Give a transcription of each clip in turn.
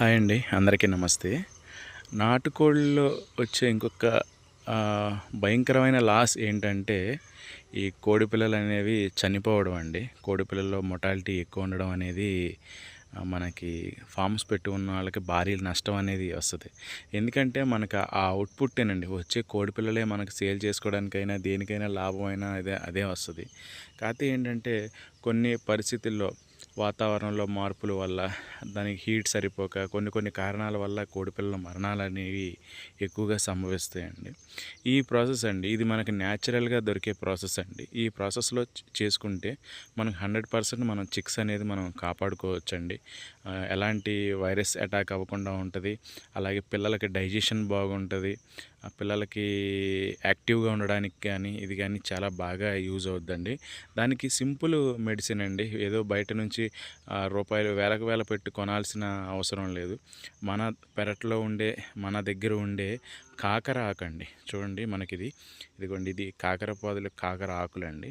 Hi అండి అందరికీ నమస్తే. నాటుకోళ్ళలో వచ్చే ఇంకొక భయంకరమైన లాస్ ఏంటంటే ఈ కోడి పిల్లలు అనేవి చనిపోవడం అండి. కోడి పిల్లల్లో మొటాలిటీ ఎక్కువ ఉండడం అనేది మనకి ఫార్మ్స్ పెట్టి ఉన్న వాళ్ళకి భారీ నష్టం అనేది వస్తుంది. ఎందుకంటే మనకు ఆ అవుట్పుట్టేనండి. వచ్చే కోడి పిల్లలే మనకు సేల్ చేసుకోవడానికైనా దేనికైనా లాభమైనా అదే అదే వస్తుంది. కాకపోతే ఏంటంటే కొన్ని పరిస్థితుల్లో వాతావరణంలో మార్పుల వల్ల దానికి హీట్ సరిపోక కొన్ని కొన్ని కారణాల వల్ల కోడిపిల్లల మరణాలు అనేవి ఎక్కువగా సంభవిస్తాయండి. ఈ ప్రాసెస్ అండి ఇది మనకి న్యాచురల్గా దొరికే ప్రాసెస్ అండి. ఈ ప్రాసెస్లో చేసుకుంటే మనకు హండ్రెడ్ పర్సెంట్ మనం చిక్స్ అనేది మనం కాపాడుకోవచ్చండి. ఎలాంటి వైరస్ అటాక్ అవ్వకుండా ఉంటుంది. అలాగే పిల్లలకి డైజెషన్ బాగుంటుంది. ఆ పిల్లలకి యాక్టివ్గా ఉండడానికి కానీ ఇది కానీ చాలా బాగా యూజ్ అవుద్దండి. దానికి సింపుల్ మెడిసిన్ అండి. ఏదో బయట నుంచి రూపాయలు వేలకు వేల పెట్టి కొనాల్సిన అవసరం లేదు. మన పెరట్లో ఉండే మన దగ్గర ఉండే కాకర ఆకండి. చూడండి మనకిది. ఇదిగోండి ఇది కాకర పాదులు కాకర ఆకులండి.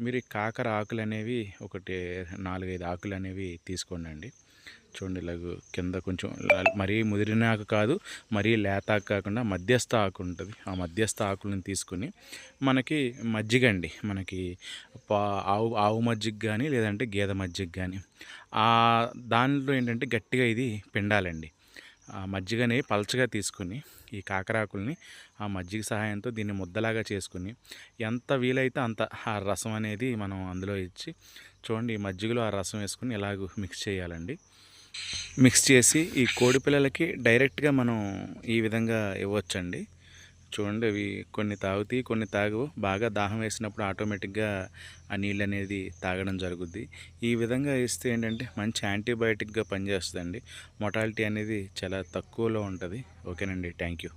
మీరు ఈ కాకర ఆకులు అనేవి ఒకటి నాలుగైదు ఆకులు అనేవి తీసుకోండి చూడండి ఇలాగ కింద కొంచెం మరీ ముదిరిన ఆకు కాదు మరీ లేత ఆకు కాకుండా మధ్యస్థ ఆకు ఉంటుంది. ఆ మధ్యస్థ ఆకులను తీసుకుని మనకి మజ్జిగ అండి మనకి పా ఆవు ఆవు మజ్జిగ కానీ లేదంటే గేదె మజ్జిగ కానీ దానిలో ఏంటంటే గట్టిగా ఇది పిండాలండి. ఆ మజ్జిగని పలచగా తీసుకుని ఈ కాకరాకుల్ని ఆ మజ్జిగ సహాయంతో దీన్ని ముద్దలాగా చేసుకుని ఎంత వీలైతే అంత ఆ రసం అనేది మనం అందులో ఇచ్చి చూడండి ఈ మజ్జిగలో ఆ రసం వేసుకుని ఇలాగ మిక్స్ చేయాలండి. మిక్స్ చేసి ఈ కోడి పిల్లలకి డైరెక్ట్గా మనం ఈ విధంగా ఇవ్వచ్చండి. చూడండి అవి కొన్ని తాగుతాయి కొన్ని తాగవు. బాగా దాహం వేసినప్పుడు ఆటోమేటిక్గా ఆ నీళ్ళు అనేది తాగడం జరుగుద్ది. ఈ విధంగా ఇస్తే ఏంటంటే మంచి యాంటీబయాటిక్గా పనిచేస్తుందండి. మొటాలిటీ అనేది చాలా తక్కువలో ఉంటుంది. ఓకేనండి. Thank you